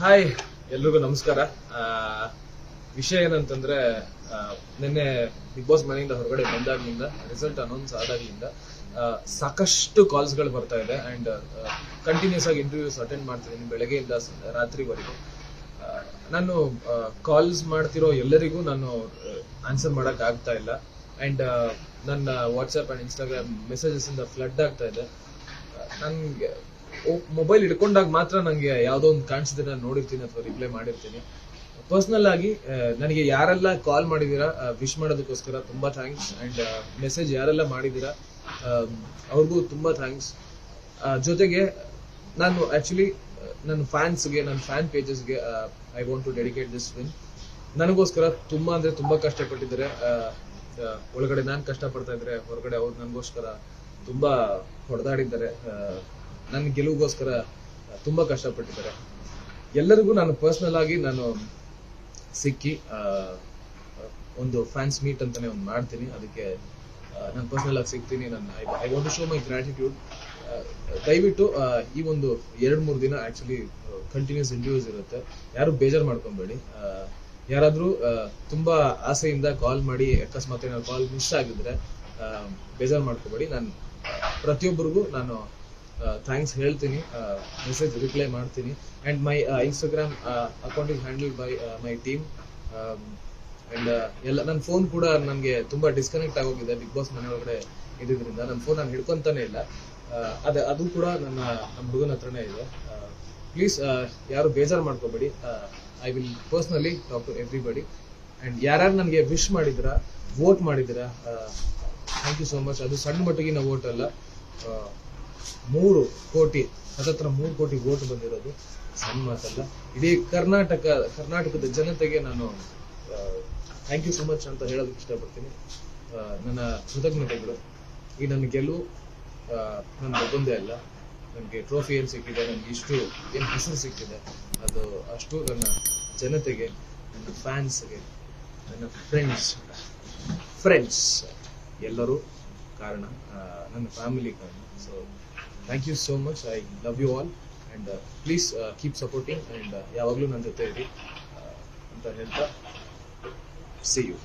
Hi ಎಲ್ರಿಗೂ ನಮಸ್ಕಾರ. ವಿಷಯ ಏನಂತಂದ್ರೆ ನಿನ್ನೆ ಬಿಗ್ ಬಾಸ್ ಮನೆಯಿಂದ ಹೊರಗಡೆ ಬಂದಾಗ್ಲಿಂದ ರಿಸಲ್ಟ್ ಅನೌನ್ಸ್ ಆದಾಗ್ಲಿಂದ ಸಾಕಷ್ಟು ಕಾಲ್ಸ್ಗಳು ಬರ್ತಾ ಇದೆ ಅಂಡ್ ಕಂಟಿನ್ಯೂಸ್ ಆಗಿ ಇಂಟರ್ವ್ಯೂಸ್ ಅಟೆಂಡ್ ಮಾಡ್ತಿದ್ದೀನಿ ಬೆಳಗ್ಗೆಯಿಂದ ರಾತ್ರಿವರೆಗೂ. ನಾನು ಕಾಲ್ಸ್ ಮಾಡ್ತಿರೋ ಎಲ್ಲರಿಗೂ ನಾನು ಆನ್ಸರ್ ಮಾಡಕ್ ಆಗ್ತಾ ಇಲ್ಲ. ಅಂಡ್ ನನ್ನ ವಾಟ್ಸ್ಆಪ್ ಅಂಡ್ ಇನ್ಸ್ಟಾಗ್ರಾಮ್ ಮೆಸೇಜಸ್ ಇಂದ ಫ್ಲಡ್ ಆಗ್ತಾ ಇದೆ. ನನ್ಗೆ ಮೊಬೈಲ್ ಹಿಡ್ಕೊಂಡಾಗ ಮಾತ್ರ ನನಗೆ ಯಾವುದೋ ಒಂದು ಕಾಣಿಸಿದ್ರೆ ನಾನು ನೋಡಿರ್ತೀನಿ ಅಥವಾ ರಿಪ್ಲೈ ಮಾಡಿರ್ತೀನಿ. ಪರ್ಸನಲ್ ಆಗಿ ನನಗೆ ಯಾರೆಲ್ಲ ಕಾಲ್ ಮಾಡಿದ್ದೀರಾ ವಿಶ್ ಮಾಡೋದಕ್ಕೋಸ್ಕರ ತುಂಬಾ ಥ್ಯಾಂಕ್ಸ್ ಅಂಡ್ ಮೆಸೇಜ್ ಯಾರೆಲ್ಲ ಮಾಡಿದ್ದೀರಾ ಅವ್ರಿಗೂ ತುಂಬಾ ಥ್ಯಾಂಕ್ಸ್ ಜೊತೆಗೆ ನಾನು ಆ್ಯಕ್ಚುಲಿ ನನ್ನ ಫ್ಯಾನ್ಸ್ಗೆ ನನ್ನ fan ಪೇಜಸ್ಗೆ I want to dedicate this win ನನಗೋಸ್ಕರ ತುಂಬಾ ಅಂದ್ರೆ ತುಂಬಾ ಕಷ್ಟಪಟ್ಟಿದ್ದಾರೆ. ಒಳಗಡೆ ನಾನು ಕಷ್ಟಪಡ್ತಾ ಇದ್ರೆ ಹೊರಗಡೆ ಅವ್ರು ನನಗೋಸ್ಕರ ತುಂಬಾ ಹೊಡೆದಾಡಿದ್ದಾರೆ. ನನ್ನ ಗೆಲುವಿಗೋಸ್ಕರ ತುಂಬಾ ಕಷ್ಟಪಟ್ಟಿದ್ದಾರೆ. ಎಲ್ಲರಿಗೂ ನಾನು ಪರ್ಸನಲ್ ಆಗಿ ನಾನು ಸಿಕ್ಕಿ ಒಂದು ಫ್ಯಾನ್ಸ್ ಮೀಟ್ ಅಂತಾನೆ ಒಂದು ಮಾಡ್ತೀನಿ. ಅದಕ್ಕೆ ನಾನು ಪರ್ಸನಲ್ ಆಗಿ ಸಿಗ್ತೀನಿ. ನನ್ನ I want to show my gratitude ದಯವಿಟ್ಟು ಈ ಒಂದು ಎರಡು ಮೂರು ದಿನ ಆಕ್ಚುಲಿ ಕಂಟಿನ್ಯೂಸ್ ಇಂಟರ್ವ್ಯೂಸ್ ಇರುತ್ತೆ. ಯಾರು ಬೇಜಾರು ಮಾಡ್ಕೊಬೇಡಿ. ಯಾರಾದರೂ ತುಂಬಾ ಆಸೆಯಿಂದ ಕಾಲ್ ಮಾಡಿ, ಅಕಸ್ಮಾತ್ ಕಾಲ್ ಮಿಸ್ ಆಗಿದ್ರೆ ಬೇಜಾರು ಮಾಡ್ಕೋಬೇಡಿ. ನಾನು ಪ್ರತಿಯೊಬ್ಬರಿಗೂ ನಾನು ಥ್ಯಾಂಕ್ಸ್ ಹೇಳ್ತೀನಿ. ಮೆಸೇಜ್ ರಿಪ್ಲೈ ಮಾಡ್ತೀನಿ. And my Instagram account is handle by my team and ಎಲ್ಲ ನನ್ನ ಫೋನ್ ಕೂಡ ನನಗೆ ತುಂಬ ಡಿಸ್ಕನೆಕ್ಟ್ ಆಗೋಗಿದೆ. ಬಿಗ್ ಬಾಸ್ ಮನೆ ಒಳಗಡೆ ಇದ್ದಿದ್ರಿಂದ. ನನ್ನ ಫೋನ್ ನಾನು ಹಿಡ್ಕೊಂತಾನೆ ಇಲ್ಲ. ಅದೇ, ಅದು ಕೂಡ ನನ್ನ ನಮ್ಮ ಹುಡುಗನ ಹತ್ರನೇ ಇದೆ. ಪ್ಲೀಸ್ ಯಾರು ಬೇಜಾರು ಮಾಡ್ಕೋಬೇಡಿ. I will personally talk to everybody and ಯಾರ್ಯಾರು ನನಗೆ ವಿಶ್ ಮಾಡಿದ್ರ ವೋಟ್ ಮಾಡಿದ್ರ ಥ್ಯಾಂಕ್ ಯು ಸೋ ಮಚ್ ಅದು ಸಣ್ಣ ಮಟ್ಟಿಗಿನ ವೋಟ್ ಅಲ್ಲ. ಮೂರು ಕೋಟಿ ಹತ್ತತ್ರ ಮೂರು ಕೋಟಿ ಓಟ್ ಬಂದಿರೋದು. ಸಣ್ಣ ಮಾತಲ್ಲ. ಇಡೀ ಕರ್ನಾಟಕ, ಕರ್ನಾಟಕದ ಜನತೆಗೆ ನಾನು ಥ್ಯಾಂಕ್ ಯು ಸೊ ಮಚ್ ಅಂತ ಹೇಳೋದಕ್ಕೆ ಇಷ್ಟಪಡ್ತೀನಿ. ನನ್ನ ಕೃತಜ್ಞತೆಗಳು. ಈ ನನ್ನ ಗೆಲುವು ನನ್ನ ಒಬ್ಬಂದೇ ಅಲ್ಲ. ನನಗೆ ಟ್ರೋಫಿ ಏನು ಸಿಕ್ಕಿದೆ, ನನಗೆ ಇಷ್ಟು, ಏನು ಹೆಸರು ಸಿಕ್ಕಿದೆ, ಅದು ಅಷ್ಟು ನನ್ನ ಜನತೆಗೆ, ನನ್ನ ಫ್ಯಾನ್ಸ್ಗೆ ನನ್ನ ಫ್ರೆಂಡ್ಸ್ ಫ್ರೆಂಡ್ಸ್ ಎಲ್ಲರೂ. ಕಾರಣ ನನ್ನ ಫ್ಯಾಮಿಲಿ ಕಾರಣ. So thank you so much I love you all and please keep supporting and ಯಾವಾಗಲೂ ನನ್ನ ಜೊತೆ ಇರಿ ಅಂತ ಹೇಳ್ತಾ ಸಿ ಯು